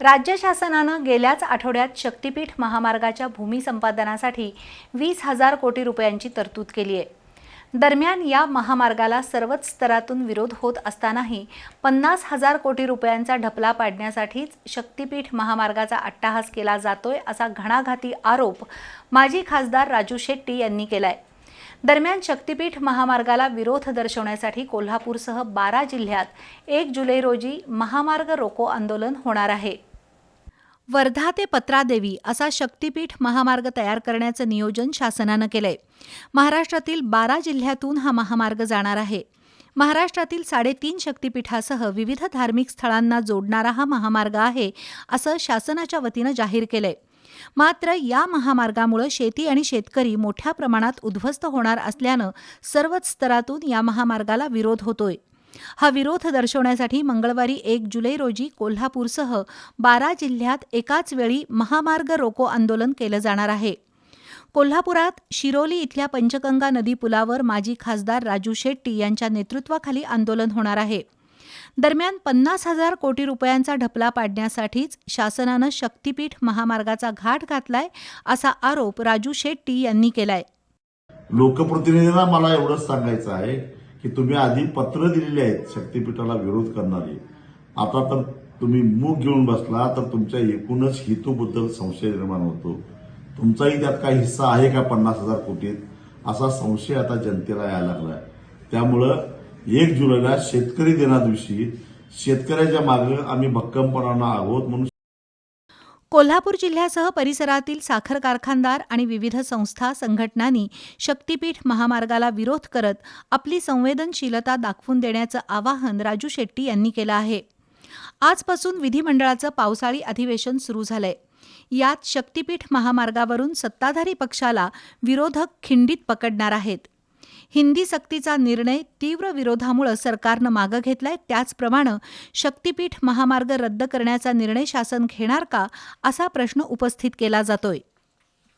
राज्य शासनानं गेल्याच आठवड्यात शक्तीपीठ महामार्गाच्या भूमी संपादनासाठी वीस हजार कोटी रुपयांची तरतूद केली आहे. दरम्यान या महामार्गाला सर्वच स्तरातून विरोध होत असतानाही पन्नास हजार कोटी रुपयांचा ढपला पाडण्यासाठीच शक्तीपीठ महामार्गाचा अट्टाहास केला जातोय असा घणाघाती आरोप माजी खासदार राजू शेट्टी यांनी केलाय. दरम्यान शक्तीपीठ महामार्गाला विरोध दर्शवण्यासाठी कोल्हापूरसह बारा जिल्ह्यात एक जुलै रोजी महामार्ग रोको आंदोलन होणार आहे. वर्धा ते पत्रादेवी असा शक्तीपीठ महामार्ग तयार करण्याचं नियोजन शासनानं केलंय. महाराष्ट्रातील बारा जिल्ह्यातून हा महामार्ग जाणार आहे. महाराष्ट्रातील साडेतीन शक्तीपीठासह विविध धार्मिक स्थळांना जोडणारा हा महामार्ग आहे असं शासनाच्या वतीनं जाहीर केलंय. मात्र या महामार्गामुळे शेती आणि शेतकरी मोठ्या प्रमाणात उद्ध्वस्त होणार असल्यानं सर्वच स्तरातून या महामार्गाला विरोध होतोय. हा विरोध दर्शवण्यासाठी मंगळवारी एक जुलै रोजी कोल्हापूरसह बारा जिल्ह्यात एकाच वेळी महामार्ग रोको आंदोलन केलं जाणार आहे. कोल्हापुरात शिरोली इथल्या पंचगंगा नदी पुलावर माजी खासदार राजू शेट्टी यांच्या नेतृत्वाखाली आंदोलन होणार आहे. दरम्यान पन्नास हजार कोटी रुपयांचा ढपला पाडण्यासाठीच शासनानं शक्तीपीठ महामार्गाचा घाट घातलाय असा आरोप राजू शेट्टी यांनी केलाय. लोकप्रतिनिधींना मला एवढंच सांगायचं आहे की तुम्ही आधी पत्र दिलेली आहेत शक्तीपीठाला विरोध करणारी. आता तर तुम्ही मूग घेऊन बसला तर तुमच्या एकूणच हेतूबद्दल संशय निर्माण होतो. तुमचाही त्यात काही हिस्सा आहे का पन्नास हजार कोटीत? असा संशय आता जनतेला यायला लागलाय. त्यामुळं एक जुलैला शेतकरी दिनादिवशी शेतकऱ्याच्या मागे आम्ही भक्कमपणानं आहोत म्हणून कोल्हापूर जिल्ह्यासह परिसरातील साखर कारखानदार आणि विविध संस्था संघटनांनी शक्तीपीठ महामार्गाला विरोध करत आपली संवेदनशीलता दाखवून देण्याचं आवाहन राजू शेट्टी यांनी केलं आहे. आजपासून विधिमंडळाचं पावसाळी अधिवेशन सुरू झालंय. यात शक्तीपीठ महामार्गावरून सत्ताधारी पक्षाला विरोधक खिंडीत पकडणार आहेत. हिंदी सक्तीचा निर्णय तीव्र विरोधामुळे सरकारनं मागं घेतलाय. त्याचप्रमाणे शक्तीपीठ महामार्ग रद्द करण्याचा निर्णय शासन घेणार का असा प्रश्न उपस्थित केला जातोय.